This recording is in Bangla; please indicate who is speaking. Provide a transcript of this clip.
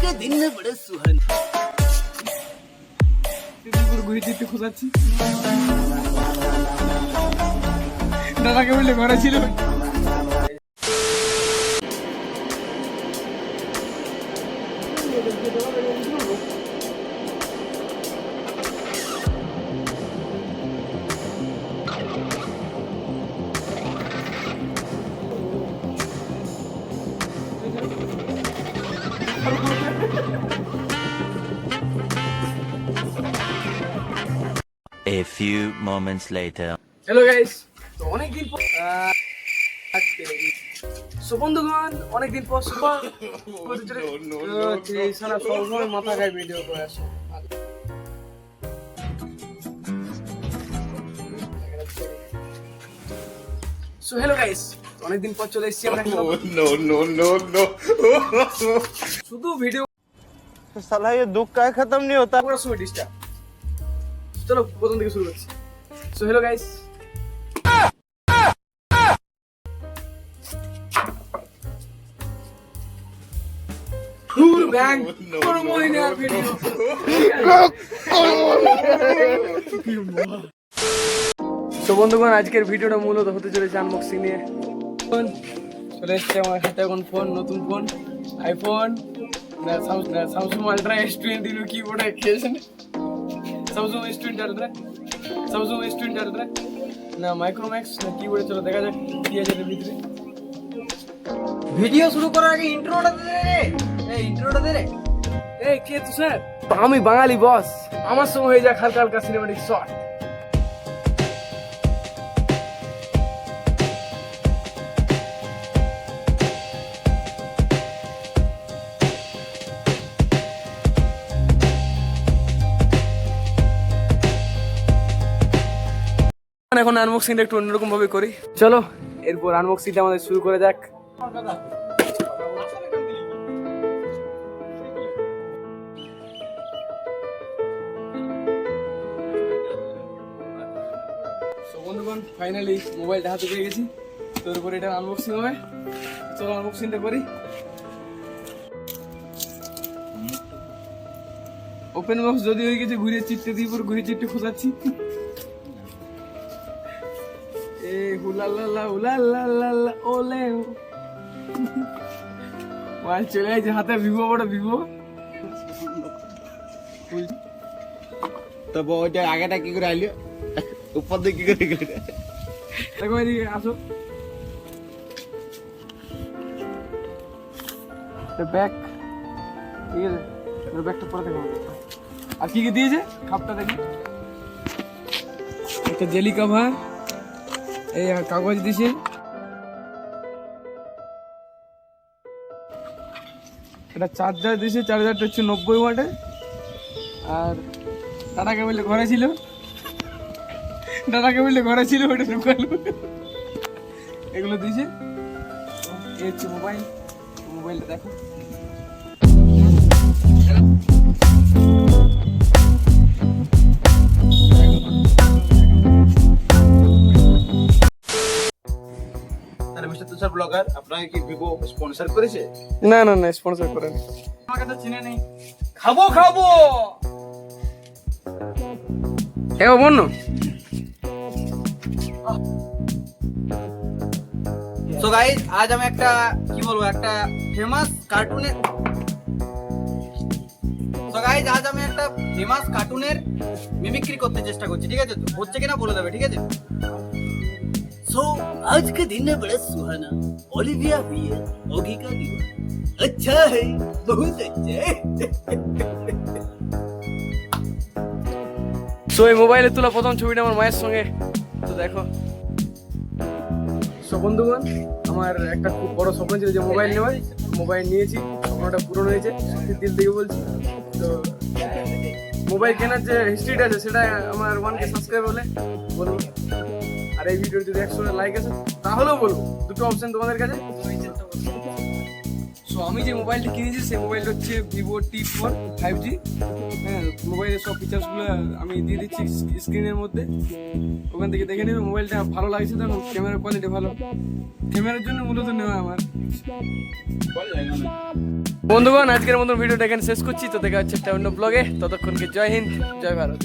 Speaker 1: কে দিন না বড়
Speaker 2: সুহান? দিদিপুর ঘুরে যেতে খোঁজাচ্ছি দাদাকে বললে ঘরে ছিল?
Speaker 3: few moments later.
Speaker 2: Hello guys তো অনেকদিন পর সো বন্ধুগণ অনেকদিন পর সুপার সারা সবসময় মাথা খায় ভিডিও করে আসে সো হ্যালো গাইস অনেকদিন পর চলে এসেছি আমরা
Speaker 4: no, no, no, no.
Speaker 2: শুধু ভিডিও
Speaker 5: साला ये दुख का खत्म नहीं होता
Speaker 2: করার সময় ডিস্টার্ব চলো প্রথম থেকে শুরু করছি। So hello guys bang video তো বন্ধুগণ আজকের ভিডিওটা মূলত হতে চলেছে আনবক্সিং নিয়ে। এখন চলে এসছে আমার হাতে এখন ফোন নতুন phone iPhone Samsung ultra S twenty কিবোর্ডে খেয়েছেন Samsung S twenty ultra Samsung S twenty ultra না মাইক্রোম্যাক্স না কিবোর্ডে চলো দেখা যাক কি আছে এর ভিতরে।
Speaker 1: ভিডিও শুরু করার আগে ইন্ট্রোটা দে রে। এই ইন্ট্রোটা দে রে।
Speaker 2: এই কে তুই স্যার? আমি বাঙালি বস। আমার সঙ্গে হয়ে যাক হালকা হালকা সিনেমাটিক শট এখন আনবক্সিংটা একটু অন্যরকম ভাবে করি। চলো এরপর আনবক্সিংটা আমাদের শুরু করে যাক। বন্ধুগণ ফাইনালি মোবাইলটা হাতে পেয়ে গেছি। তোর উপরে এটা আনবক্সিং হবে। চলো আনবক্সিংটা করি। ওপেন বক্স যদি হয়ে গেছে ঘুরে চিটতে দিয়ে পুরো ঘুরে চিটতে খোঁজাচ্ছি। চলে গেছে হাতে ভিভো বড় ভিভো।
Speaker 5: তারপর ওইটা আগেটা কি করে আইলো? উপর দিয়ে কি করে গেলে?
Speaker 2: দেখো এদিকে আসো। ব্যাগ। ঠিক আছে ব্যাগটা পরে দেখো। আর কি কি দিয়েছে? খাপটা দেখি। একটা জেলি কভার। এই কাগজ দিয়েছে এটা চার্জার দিয়েছে চার্জারটা হচ্ছে নব্বই ওয়াটের আর টাটা কেবলটা ঘরে ছিল। দাদাকে বললে ঘরে ছিল, ওটা ঢুকালো এগুলো দিয়েছে এই হচ্ছে মোবাইল মোবাইলটা দেখো।
Speaker 5: মিস্টার ব্লগার আপনাকে কি ভিভো স্পন্সর করেছে?
Speaker 2: না না না স্পন্সর করেনি। আমাকে তো চিনে নেই। খাব খাব! বন্য
Speaker 1: তো গাইস আজ আমি একটা কি বলব একটা ফেমাস কার্টুনের তো গাইস আজ আমি একটা ফেমাস কার্টুনের মিমিক্রি করতে চেষ্টা করছি ঠিক আছে তো? হচ্ছে কিনা বলে দেবে ঠিক আছে? आज का दिन है बड़ा सुहाना ओलिविया हुई है ओगी का दीवाना अच्छा है बहुत अच्छा है
Speaker 2: সো এই মোবাইলে তোলা প্রথম ছবিটা আমার মায়ের সঙ্গে তো দেখো সো বন্ধুগণ আমার একটা খুব বড় স্বপ্ন ছিল যে মোবাইল নেওয়ার মোবাইল নিয়েছি স্বপ্নটা পূরণ হয়েছে সত্যি দিল থেকে বলছি তো মোবাইল কেনার যে হিস্ট্রিটা আছে সেটা আমার ওয়ানকে সাবস্ক্রাইব হলে বলবো আর এই ভিডিওর যদি একশো লাইক আছে তাহলেও বলব, দুটো অপশন তোমাদের কাছে সো আমি যে মোবাইলটা কিনেছি, সেই মোবাইলটা হচ্ছে Vivo T four five G হ্যাঁ মোবাইলের সব ফিচার্সগুলো আমি দিয়ে দিচ্ছি স্ক্রিনের মধ্যে। ওখান থেকে দেখে নেবে মোবাইলটা ভালো লাগছে তো ক্যামেরার কোয়ালিটি ভালো। ক্যামেরার জন্য মূলত নেওয়া আমার। বন্ধুগণ, আজকের মতন ভিডিওটা এখানে শেষ করছি। তো দেখা হচ্ছে একটা অন্য ব্লগে ততক্ষণকে জয় হিন্দ, জয় ভারত।